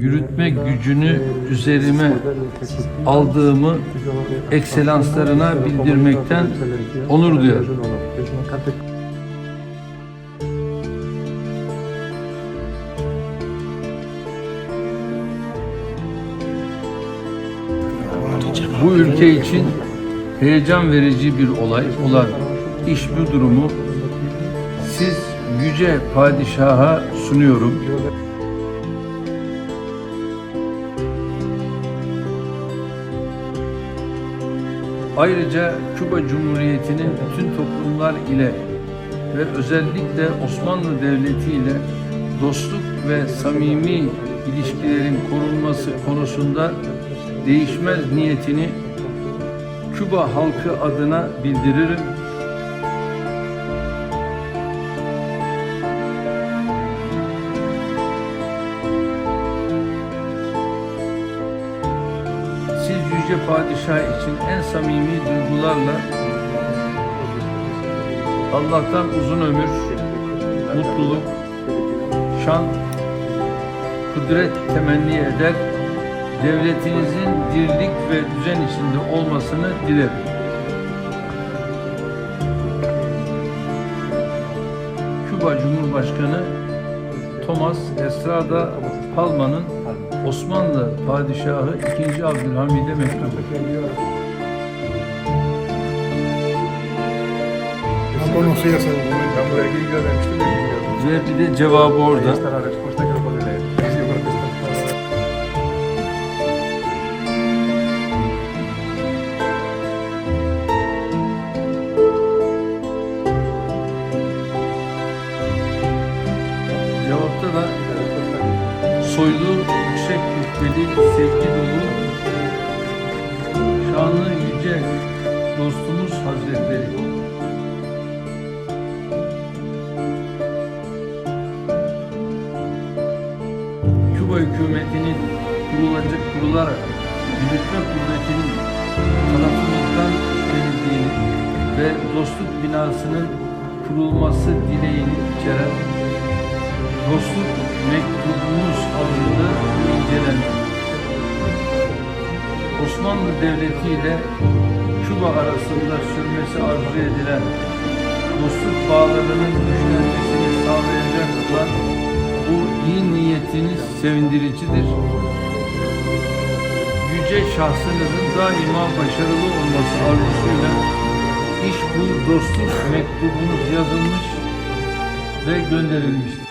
yürütme gücünü üzerime aldığımı ekselanslarına bildirmekten onur duyarım. Bu ülke için heyecan verici bir olay olan iş bu durumu siz yüce padişaha sunuyorum. Ayrıca Küba Cumhuriyeti'nin bütün toplumlar ile ve özellikle Osmanlı Devleti ile dostluk ve samimi ilişkilerin korunması konusunda değişmez niyetini Küba halkı adına bildiririm. Siz Yüce Padişah için en samimi duygularla Allah'tan uzun ömür, mutluluk, şan, kudret temenni eder, devletinizin dirlik ve düzen içinde olmasını dilerim. Küba Cumhurbaşkanı Thomas Estrada Palma'nın Osmanlı Padişahı 2. Abdülhamid'e mektubu. No conocía ese documento. Por aquí yo la. Ve bir de cevabı orada. está la respuesta que lo puede leer. Yo creo que está. Cevapta da soylu, rütbeli, sevgi dolu, şanlı yüce dostumuz Hazretleri. Küba hükümetinin kurulacak kurularak yürütme kuvvetinin tarafımızdan üstlenildiğini ve dostluk binasının kurulması dileğini içeren dostluk Osmanlı Devleti ile Küba arasında sürmesi arzu edilen dostluk bağlarının güçlenmesini sağlayacak olan bu iyi niyetiniz sevindiricidir. Yüce şahsınızın daima başarılı olması arzusuyla iş bu dostluk mektubunuz yazılmış ve gönderilmiştir.